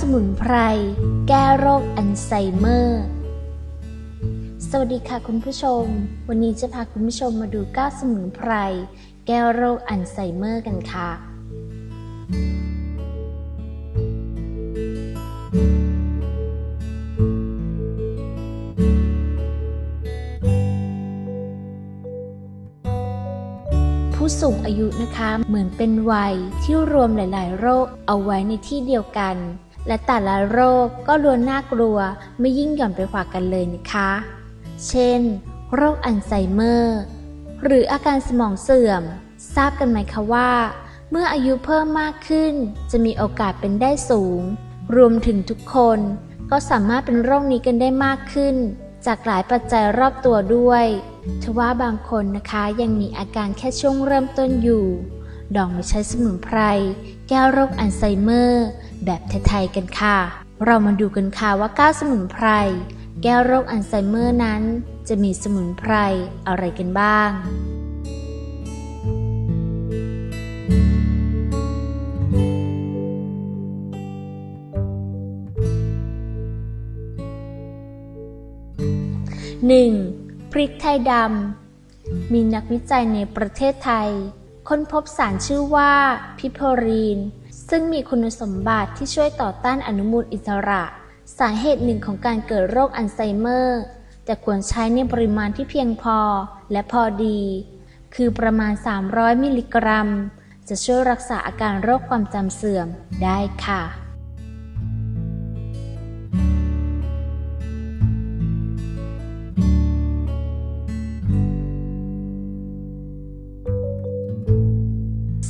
สมุนไพร แก้โรคอัลไซเมอร์ สวัสดีค่ะคุณผู้ชม วันนี้จะพาคุณผู้ชมมาดู9สมุนไพร แก้โรคอัลไซเมอร์กันค่ะ ผู้สูงอายุนะคะเหมือนเป็นวัยที่รวมหลาย ๆ โรคเอาไว้ในที่เดียวกัน และแต่ละโรคก็ล้วนน่ากลัวไม่ยิ่งหย่อนไปกว่ากันเลยนะคะ เช่น โรคอัลไซเมอร์ หรืออาการสมองเสื่อม ทราบกันไหมคะว่า เมื่ออายุเพิ่มมากขึ้น จะมีโอกาสเป็นได้สูง รวมถึงทุกคนก็สามารถเป็นโรคนี้กันได้มากขึ้น จากหลายปัจจัยรอบตัวด้วยทว่าบางคนนะคะยังมีอาการแค่ช่วงเริ่มต้นอยู่ ดองมาใช้สมุนไพร แก้โรคอัลไซเมอร์ แบบไทยๆกันค่ะ เรามาดูกันค่ะว่า9สมุนไพร แก้โรคอัลไซเมอร์นั้น จะมีสมุนไพรอะไรกันบ้าง 1. พริกไทยดำ มีนักวิจัยในประเทศไทย ค้นพบสารชื่อว่าพิโพรีน ซึ่งมีคุณสมบัติที่ช่วยต่อต้านอนุมูลอิสระ สาเหตุหนึ่งของการเกิดโรคอัลไซเมอร์ แต่ควรใช้ในปริมาณที่เพียงพอและพอดี คือประมาณ 300 มิลลิกรัม จะช่วยรักษาอาการโรคความจำเสื่อมได้ค่ะ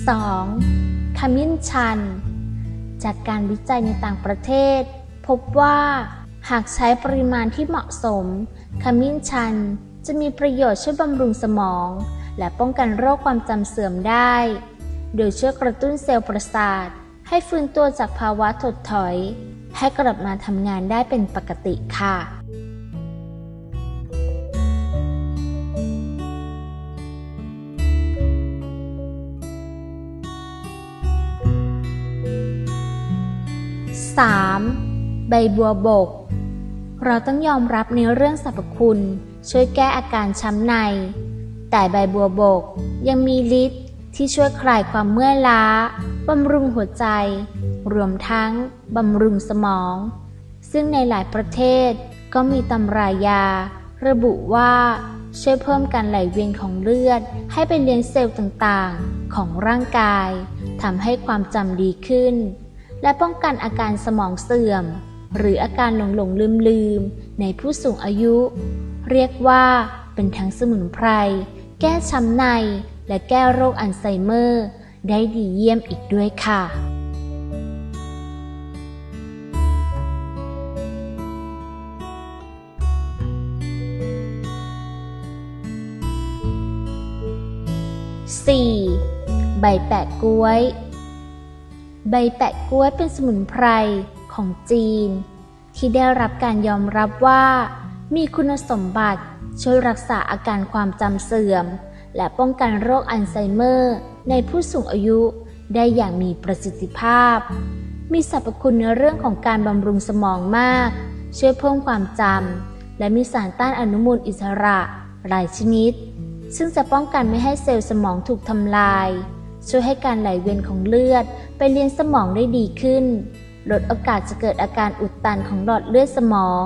2. ข มิ้นชัน จากการวิจัยในต่างประเทศ พบว่า หากใช้ปริมาณที่เหมาะสม ขมิ้นชันจะมีประโยชน์ช่วยบำรุงสมอง และป้องกันโรคความจำเสื่อมได้ โดยช่วยกระตุ้นเซลล์ประสาท ให้ฟื้นตัวจากภาวะถดถอย ให้กลับมาทำงานได้เป็นปกติค่ะ 3. ใบบัวบก เราต้องยอมรับในเรื่องสรรพคุณ ช่วยแก้อาการช้ำใน แต่ใบบัวบกยังมีฤทธิ์ที่ช่วยคลายความเมื่อยล้าบำรุงหัวใจ รวมทั้งบำรุงสมอง ซึ่งในหลายประเทศก็มีตำรายา ระบุว่าช่วยเพิ่มการไหลเวียนของเลือด ให้ไปเลี้ยงเซลล์ต่างๆ ของร่างกายทำให้ความจำดีขึ้น และป้องกันอาการสมองเสื่อม หรืออาการหลงหลงลืมลืมในผู้สูงอายุ เรียกว่าเป็นทั้งสมุนไพร แก้ช้ำใน และแก้โรคอัลไซเมอร์ ได้ดีเยี่ยมอีกด้วยค่ะ 4. ใบแปะกล้วย ใบแปะกล้วยเป็นสมุนไพรของจีน ที่ได้รับการยอมรับว่า มีคุณสมบัติช่วยรักษาอาการความจำเสื่อม และป้องกันโรคอัลไซเมอร์ ในผู้สูงอายุได้อย่างมีประสิทธิภาพ มีสรรพคุณในเรื่องของการบำรุงสมองมาก ช่วยเพิ่มความจำและมีสารต้านอนุมูลอิสระหลายชนิด ซึ่งจะป้องกันไม่ให้เซลล์สมองถูกทำลาย ช่วยให้การไหลเวียนของเลือดไปเลี้ยงสมองได้ดีขึ้น ลดโอกาสจะเกิดอาการอุดตันของหลอดเลือดสมอง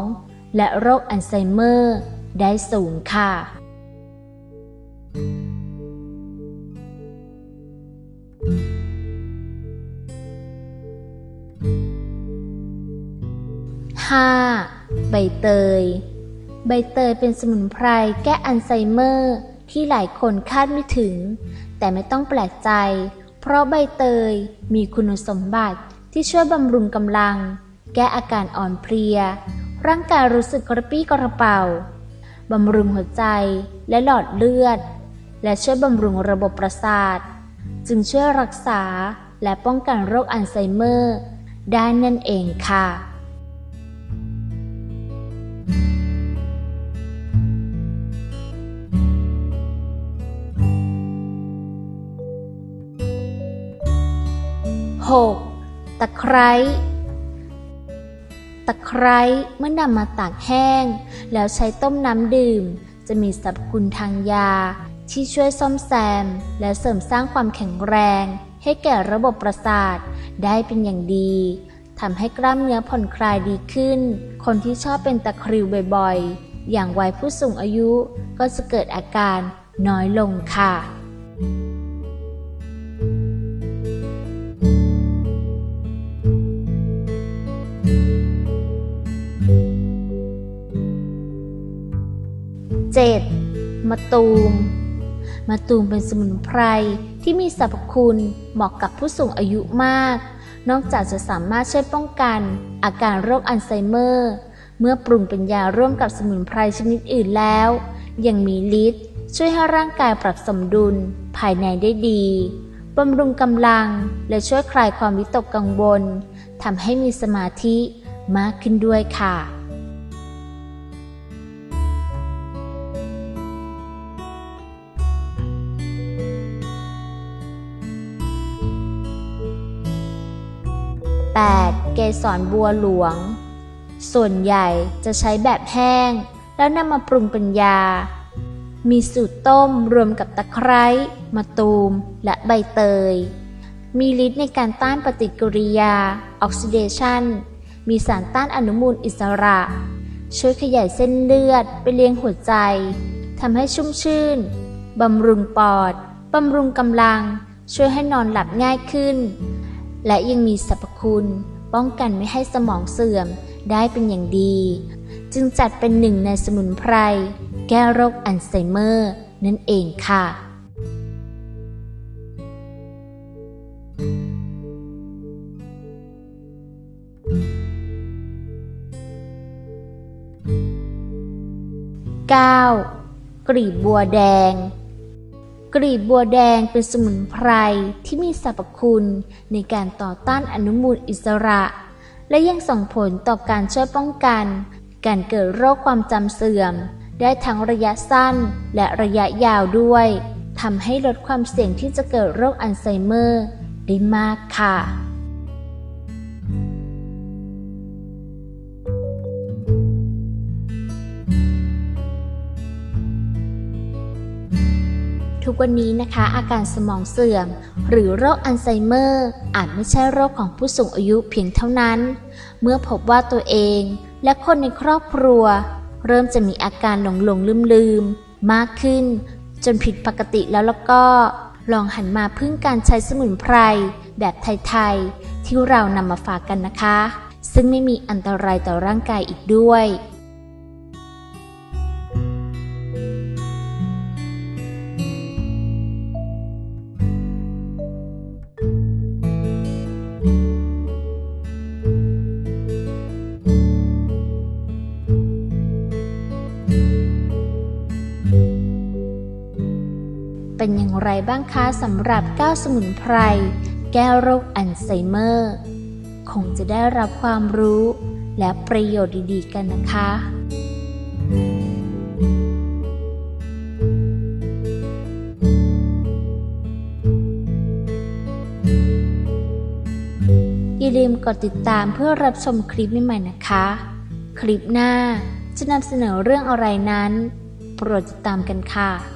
และโรคอัลไซเมอร์ ได้สูงค่ะ 5. ใบเตย ใบเตยเป็นสมุนไพรแก้อัลไซเมอร์ ที่หลายคนคาดไม่ถึง แต่ไม่ต้องแปลกใจ เพราะใบเตยมีคุณสมบัติที่ช่วยบำรุงกำลัง แก้อาการอ่อนเพลีย ร่างกายรู้สึกกระปี้กระเป๋าบำรุงหัวใจและหลอดเลือด และช่วยบำรุงระบบประสาท จึงช่วยรักษาและป้องกันโรคอัลไซเมอร์ ได้นั่นเองค่ะ 6. ตะไคร้ตะไคร้เมื่อนำมาตากแห้ง แล้วใช้ต้มน้ำดื่ม จะมีสรรพคุณทางยา ที่ช่วยซ่อมแซม และเสริมสร้างความแข็งแรง ให้แก่ระบบประสาทได้เป็นอย่างดีทำให้กล้ามเนื้อผ่อนคลายดีขึ้น คนที่ชอบเป็นตะคริวบ่อยๆ อย่างวัยผู้สูงอายุก็จะเกิดอาการน้อยลงค่ะ 7. มะตูม มะตูมเป็นสมุนไพรที่มีสรรพคุณเหมาะกับผู้สูงอายุมาก นอกจากจะสามารถช่วยป้องกันอาการโรคอัลไซเมอร์ เมื่อปรุงเป็นยาร่วมกับสมุนไพรชนิดอื่นแล้ว ยังมีฤทธิ์ช่วยให้ร่างกายปรับสมดุลภายในได้ดีบำรุงกำลังและช่วยคลายความวิตกกังวลทำให้มีสมาธิมากขึ้นด้วยค่ะ 8. เกสรบัวหลวง ส่วนใหญ่จะใช้แบบแห้ง แล้วนำมาปรุงเป็นยา มีสูตรต้มรวมกับตะไคร้มะตูม และใบเตย มีฤทธิ์ในการต้านปฏิกิริยา ออกซิเดชันมีสารต้านอนุมูลอิสระ ช่วยขยายเส้นเลือดไปเลี้ยงหัวใจทำให้ชุ่มชื่นบำรุงปอดบำรุงกำลัง ช่วยให้นอนหลับง่ายขึ้น และยังมีสรรพ คุณ ป้องกันไม่ให้สมองเสื่อมได้เป็นอย่างดี จึงจัดเป็นหนึ่งในสมุนไพร แก้โรคอัลไซเมอร์ นั่นเองค่ะ 9. กลีบบัวแดง กลีบบัวแดงเป็นสมุนไพรที่มีสรรพคุณในการต่อต้านอนุมูลอิสระ และยังส่งผลต่อการช่วยป้องกัน การเกิดโรคความจำเสื่อม ได้ทั้งระยะสั้นและระยะยาวด้วยทำให้ลดความเสี่ยงที่จะเกิดโรคอัลไซเมอร์ได้มากค่ะ วันนี้นะคะ อาการสมองเสื่อม หรือโรคอัลไซเมอร์ อาจไม่ใช่โรคของผู้สูงอายุเพียงเท่านั้น เมื่อพบว่าตัวเองและคนในครอบครัว เริ่มจะมีอาการหลงหลงลืมลืมมากขึ้น จนผิดปกติแล้วแล้วก็ ลองหันมาพึ่งการใช้สมุนไพร แบบไทยๆที่เรานำมาฝากกันนะคะ ซึ่งไม่มีอันตรายต่อร่างกายอีกด้วย ไรบ้างคะสำหรับ9สมุนไพร แก้โรคอัลไซเมอร์ คงจะได้รับความรู้และประโยชน์ดีๆ กันนะคะ อย่าลืมกดติดตามเพื่อรับชมคลิปใหม่ๆนะคะ คลิปหน้าจะนำเสนอเรื่องอะไรนั้น โปรดติดตามกันค่ะ